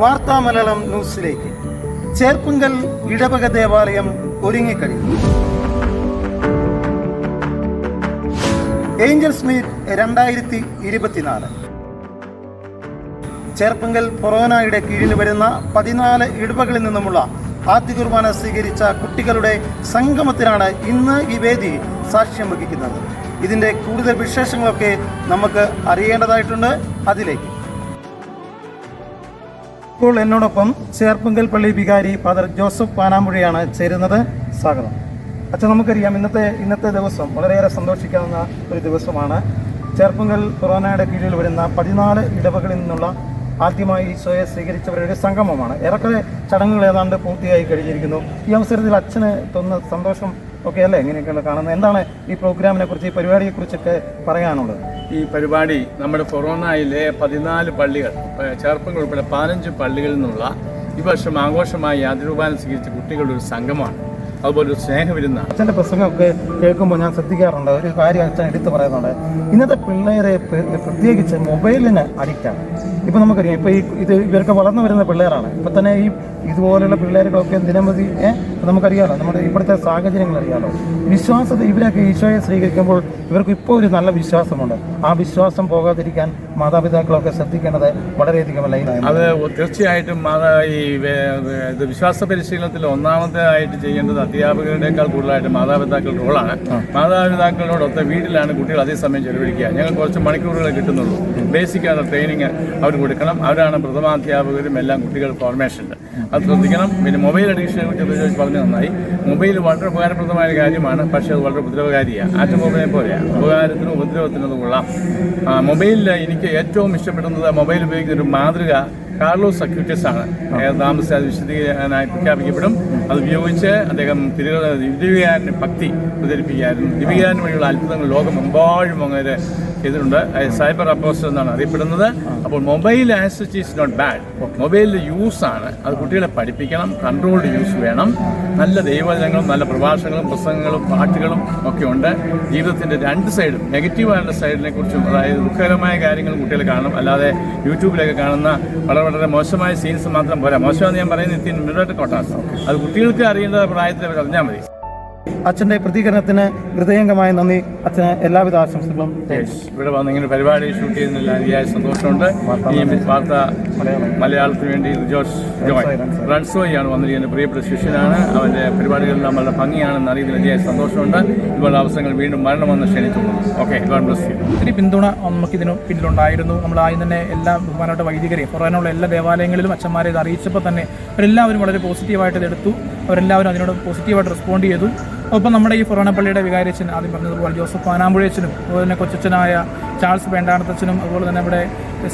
വാർത്താ മലയാളം ന്യൂസിലേക്ക്. ചേർപ്പുങ്കൽ ഇടവക ദേവാലയം ഒരുങ്ങിക്കഴിഞ്ഞു. ഏഞ്ചൽസ് മീറ്റ് രണ്ടായിരത്തി ഇരുപത്തിനാല്. ചേർപ്പുങ്കൽ ഫൊറോനയുടെ കീഴിൽ വരുന്ന പതിനാല് ഇടവകളിൽ നിന്നുമുള്ള ആദ്യ കുർബാന സ്വീകരിച്ച കുട്ടികളുടെ സംഗമത്തിനാണ് ഇന്ന് ഈ വേദി സാക്ഷ്യം വഹിക്കുന്നത്. ഇതിന്റെ കൂടുതൽ വിശേഷങ്ങളൊക്കെ നമുക്ക് അറിയേണ്ടതായിട്ടുണ്ട്. അതിലേക്ക്. ഇപ്പോൾ എന്നോടൊപ്പം ചേർപ്പുങ്കൽ പള്ളി വികാരി ഫാദർ ജോസഫ് പാനാമ്പുഴയാണ് ചേരുന്നത്. സ്വാഗതം. അച്ഛൻ നമുക്കറിയാം ഇന്നത്തെ ഇന്നത്തെ ദിവസം വളരെയേറെ സന്തോഷിക്കാവുന്ന ഒരു ദിവസമാണ്. ചേർപ്പുങ്കൽ കൊറോണയുടെ കീഴിൽ വരുന്ന പതിനാല് ഇടവകളിൽ നിന്നുള്ള ആദ്യമായി ഈശോയെ സ്വീകരിച്ചവരുടെ സംഗമമാണ്. ഏറെക്കുറെ ചടങ്ങുകൾ ഏതാണ്ട് പൂർത്തിയായി കഴിഞ്ഞിരിക്കുന്നു. ഈ അവസരത്തിൽ അച്ഛന് തോന്നുന്ന സന്തോഷം ഒക്കെ അല്ലേ? എങ്ങനെയൊക്കെയാണ് കാണുന്നത്. എന്താണ് ഈ പ്രോഗ്രാമിനെ കുറിച്ച് ഈ പരിപാടിയെക്കുറിച്ചൊക്കെ പറയാനുള്ളത്? ഈ പരിപാടി നമ്മുടെ കൊറോണയിലെ പതിനാല് പള്ളികൾ ചേർപ്പങ്ങൾ ഉൾപ്പെടെ പതിനഞ്ച് പള്ളികളിൽ നിന്നുള്ള ഈ വർഷം ആഘോഷമായി യാതൊരുപാലം സ്വീകരിച്ച കുട്ടികളുടെ ഒരു സംഘമാണ് അതുപോലെ ഒരു സ്നേഹവിരുന്ന അച്ഛന്റെ പ്രസംഗമൊക്കെ കേൾക്കുമ്പോൾ ഞാൻ ശ്രദ്ധിക്കാറുണ്ട്. ഒരു കാര്യം അച്ഛൻ എടുത്തു പറയുന്നുണ്ട്. ഇന്നത്തെ പിള്ളേരെ പ്ര- പ്രത്യേകിച്ച് മൊബൈലിന് അഡിക്റ്റാണ് ഇപ്പം നമുക്കറിയാം ഇപ്പോൾ ഈ ഇത് ഇവരൊക്കെ വളർന്നു വരുന്ന പിള്ളേരാണ്. ഇപ്പം തന്നെ ഈ ഇതുപോലെയുള്ള പിള്ളേരുകളൊക്കെ ദിനമതി ഏഹ് നമുക്കറിയാലോ നമ്മുടെ ഇവിടുത്തെ സാഹചര്യങ്ങൾ അറിയാലോ. വിശ്വാസത്തെ ഇവരൊക്കെ ഈശോയെ സ്വീകരിക്കുമ്പോൾ ഇവർക്ക് ഇപ്പോൾ ഒരു നല്ല വിശ്വാസമുണ്ട്. ആ വിശ്വാസം പോകാതിരിക്കാൻ മാതാപിതാക്കളൊക്കെ ശ്രദ്ധിക്കേണ്ടത് വളരെയധികം അല്ല അത് തീർച്ചയായിട്ടും മാതാ ഈ ഇത് വിശ്വാസ പരിശീലനത്തിൽ ഒന്നാമത്തെ ആയിട്ട് ചെയ്യേണ്ടത് അധ്യാപകരുടെക്കാൾ കൂടുതലായിട്ട് മാതാപിതാക്കളുടെ റോളാണ്. മാതാപിതാക്കളോടൊത്ത വീട്ടിലാണ് കുട്ടികൾ അതേസമയം ചെലവഴിക്കുക. ഞങ്ങൾ കുറച്ച് മണിക്കൂറുകളെ കിട്ടുന്നുള്ളൂ. Basic training. അവർ കൊടുക്കണം. അവരാണ് പ്രഥമാധ്യാപകരും എല്ലാം കുട്ടികൾ ഉണ്ട്. അത് ശ്രദ്ധിക്കണം. പിന്നെ മൊബൈൽ അഡീഷനെ കുറിച്ച് ഉപയോഗിച്ച് പറഞ്ഞു നന്നായി. മൊബൈൽ വളരെ ഉപകാരപ്രദമായ കാര്യമാണ്. പക്ഷേ അത് വളരെ ഉപദ്രവകാരിയാണ് ആറ്റമൊബൈലിനെ പോലെയാണ് ഉപകാരത്തിനും ഉപദ്രവത്തിനും കൊള്ളാം മൊബൈലിൽ എനിക്ക് ഏറ്റവും ഇഷ്ടപ്പെടുന്നത് മൊബൈൽ ഉപയോഗിക്കുന്ന ഒരു മാതൃക കാർലോസ് അക്യൂറ്റസ് ആണ്. താമസിച്ച് അത് വിശദീകരിക്കാനായി പ്രഖ്യാപിക്കപ്പെടും. അത് ഉപയോഗിച്ച് അദ്ദേഹം തിരു ഭക്തി പ്രചരിപ്പിക്കാനും ദിവ്യകാരൻ വഴിയുള്ള അത്ഭുതങ്ങൾ ലോകമെമ്പാഴും അങ്ങനെ ചെയ്തിട്ടുണ്ട്. സൈബർ അപ്പോസ്റ്റർ എന്നാണ് അറിയപ്പെടുന്നത്. അപ്പോൾ mobile as is not bad. മൊബൈലിന്റെ യൂസ് ആണ്. അത് കുട്ടികളെ പഠിപ്പിക്കണം. കൺട്രോൾഡ് യൂസ് വേണം. നല്ല ദൈവജനങ്ങളും നല്ല പ്രഭാഷണങ്ങളും പുസ്തകങ്ങളും പാട്ടുകളും ഒക്കെ ഉണ്ട്. ജീവിതത്തിന്റെ രണ്ട് സൈഡും നെഗറ്റീവായിട്ടുള്ള സൈഡിനെ കുറിച്ചും അതായത് ദുഃഖകരമായ കാര്യങ്ങൾ കുട്ടികൾ കാണണം അല്ലാതെ യൂട്യൂബിലൊക്കെ കാണുന്ന വളരെ വളരെ മോശമായ സീൻസ് മാത്രം പോരാ. മോശമാണെന്ന് ഞാൻ പറയുന്നത് ഇത്തിരി മിറോട്ട് കോട്ടാസ് അത് കുട്ടികൾക്ക് അറിയേണ്ട പ്രായത്തിൽ അവർ അറിഞ്ഞാൽ മതി. അച്ഛന്റെ പ്രതികരണത്തിന് ഹൃദയംഗമായ നന്ദി. അച്ഛന് എല്ലാവിധ ആശംസകളും. ഇവിടെ വന്ന് ഇങ്ങനെ പരിപാടി ഷൂട്ട് ചെയ്യുന്നില്ല അതിയായ സന്തോഷമുണ്ട്. ഈ വാർത്ത മലയാളത്തിന് വേണ്ടി ജോർജ് ജോയ്. റൺസോയാണ് എന്റെ പ്രിയപ്പെട്ട ശിഷ്യനാണ്. അവന്റെ പരിപാടികളെല്ലാം വളരെ ഭംഗിയാണെന്ന് അറിയുന്നതിൽ അതിയായ സന്തോഷമുണ്ട്. ഇതുപോലുള്ള അവസരങ്ങൾ വീണ്ടും മരണമെന്ന് ക്ഷണിച്ചു ഓക്കെ ഗോഡ് ബ്ലസ് യു ഒത്തിരി പിന്തുണ നമുക്കിതിന് പിന്നിലുണ്ടായിരുന്നു. നമ്മൾ ആദ്യം തന്നെ എല്ലാ ബഹുമാനപ്പെട്ട വൈദികരെയും പുറമേനുള്ള എല്ലാ ദേവാലയങ്ങളിലും അച്ഛന്മാരെ ഇത് അറിയിച്ചപ്പോൾ തന്നെ അവരെല്ലാവരും വളരെ പോസിറ്റീവായിട്ട് ഇതെടുത്തു അവരെല്ലാവരും അതിനോട് പോസിറ്റീവായിട്ട് റെസ്പോണ്ട് ചെയ്തു. ഒപ്പം നമ്മുടെ ഈ ഫൊറോണ പള്ളിയുടെ വികാരിയച്ഛൻ ആദ്യം പറഞ്ഞതുപോലെ ജോസഫ് പാനാമ്പുഴയച്ചനും അതുപോലെ തന്നെ കൊച്ചച്ഛനായ ചാൾസ് വേണ്ടാണത്തച്ഛനും അതുപോലെ തന്നെ ഇവിടെ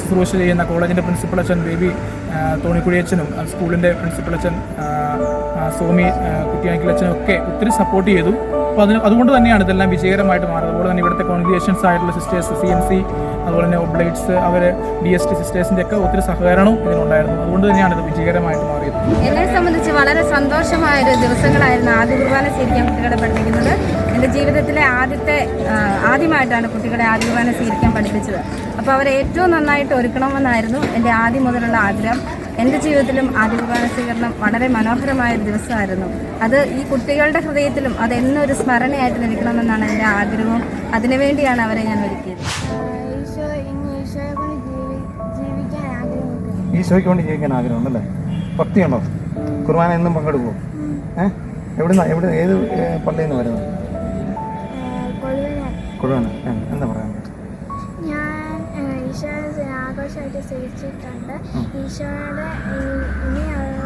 ശുശ്രൂഷ ചെയ്യുന്ന കോളേജിന്റെ പ്രിൻസിപ്പൽ അച്ഛൻ ബേബി തോണിക്കുഴിയച്ഛനും സ്കൂളിന്റെ പ്രിൻസിപ്പൽ അച്ഛൻ സോമി കുട്ടിയാക്കിലച്ഛനും ഒക്കെ ഒത്തിരി സപ്പോർട്ട് ചെയ്തു. അപ്പോൾ അതിന് അതുകൊണ്ട് തന്നെയാണ് ഇതെല്ലാം വിജയകരമായിട്ട് മാറുന്നത്. അതുപോലെ തന്നെ ഇവിടുത്തെ കോൺഗ്രിയേഷൻസ് ആയിട്ടുള്ള സിസ്റ്റേഴ്സ് സി എം സി അതുപോലെ തന്നെ ഒബ്ലൈറ്റ്സ് അവർ ഡി എസ് ടി സിസ്റ്റേഴ്സിന്റെ ഒക്കെ ഒത്തിരി സഹകരണവും ഇതിനുണ്ടായിരുന്നു. അതുകൊണ്ട് തന്നെയാണ് ഇത് വിജയകരമായിട്ട് മാറിയത്. എന്നെ സംബന്ധിച്ച് വളരെ സന്തോഷമായ ഒരു ദിവസങ്ങളായിരുന്നു ആദ്യ കുർബാന സ്വീകരിക്കാൻ കുട്ടികളെ പഠിപ്പിക്കുന്നത്. എന്റെ ജീവിതത്തിലെ ആദ്യത്തെ ആദ്യമായിട്ടാണ് കുട്ടികളെ ആദ്യ കുർബാന സ്വീകരിക്കാൻ പഠിപ്പിച്ചത്. അപ്പോൾ അവരെ ഏറ്റവും നന്നായിട്ട് ഒരുക്കണമെന്നായിരുന്നു എന്റെ ആദ്യം മുതലുള്ള ആഗ്രഹം. എന്റെ ജീവിതത്തിലും ആദ്യ കുർബാന സ്വീകരണം വളരെ മനോഹരമായ ഒരു ദിവസമായിരുന്നു. അത് ഈ കുട്ടികളുടെ ഹൃദയത്തിലും അത് എന്നൊരു സ്മരണയായിട്ട് നിൽക്കണമെന്നാണ് എന്റെ ആഗ്രഹവും. അതിനുവേണ്ടിയാണ് അവരെ ഞാൻ ഒരുക്കിയത്. ഈശോയ്ക്ക് വേണ്ടി ജീവിക്കാൻ ആഗ്രഹമുണ്ടല്ലേ? ഭക്തിയുണ്ടോ? കുർബാന എന്നും പങ്കെടുക്കുമോ ഏഹ് എവിടുന്ന എവിടെ ഏത് പള്ളിയിൽ നിന്ന് വരുന്നത് കുർബാന എന്താ പറയാൻ ആഘോഷമായിട്ട് സ്വീകരിച്ചിട്ടുണ്ട് ഈശോയുടെ ഇനിയുള്ള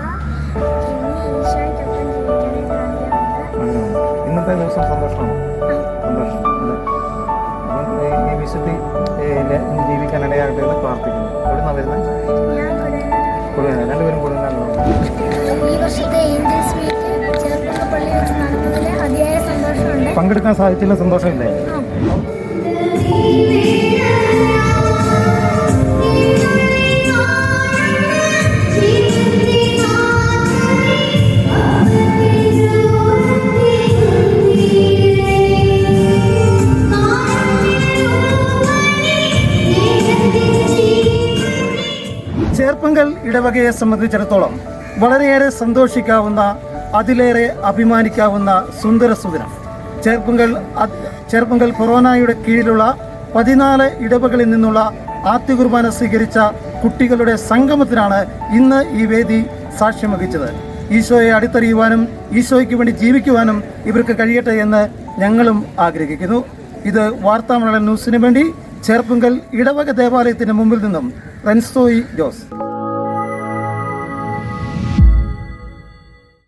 ഇന്നത്തെ ദിവസം സന്തോഷമാണ്? സന്തോഷം വിശുദ്ധി ഇടയാകട്ടെ എന്ന് പ്രാർത്ഥിക്കുന്നു. എവിടുന്നാണ് വരുന്നത്? ഞാൻ കൊള്ളുവാൻ കുറുവന രണ്ടുപേരും സന്തോഷമുണ്ട്. പങ്കെടുക്കാൻ സാധിച്ചില്ല സന്തോഷമില്ലേ? ഇടവകയെ സംബന്ധിച്ചിടത്തോളം വളരെയേറെ സന്തോഷിക്കാവുന്ന അതിലേറെ അഭിമാനിക്കാവുന്ന സുന്ദര സുദിനം. ചേർപ്പുങ്കൽ ചേർപ്പുങ്കൽ കൊറോണയുടെ കീഴിലുള്ള പതിനാല് ഇടവകളിൽ നിന്നുള്ള ആദ്യ കുർബാന സ്വീകരിച്ച കുട്ടികളുടെ സംഗമത്തിനാണ് ഇന്ന് ഈ വേദി സാക്ഷ്യം വഹിച്ചത് ഈശോയെ അടുത്തറിയുവാനും ഈശോയ്ക്ക് വേണ്ടി ജീവിക്കുവാനും ഇവർക്ക് കഴിയട്ടെ എന്ന് ഞങ്ങളും ആഗ്രഹിക്കുന്നു. ഇത് വാർത്താമണ്ഡലം ന്യൂസിന് വേണ്ടി ചേർപ്പുങ്കൽ ഇടവക ദേവാലയത്തിന് മുമ്പിൽ നിന്നും റൻസോയി ജോസ്.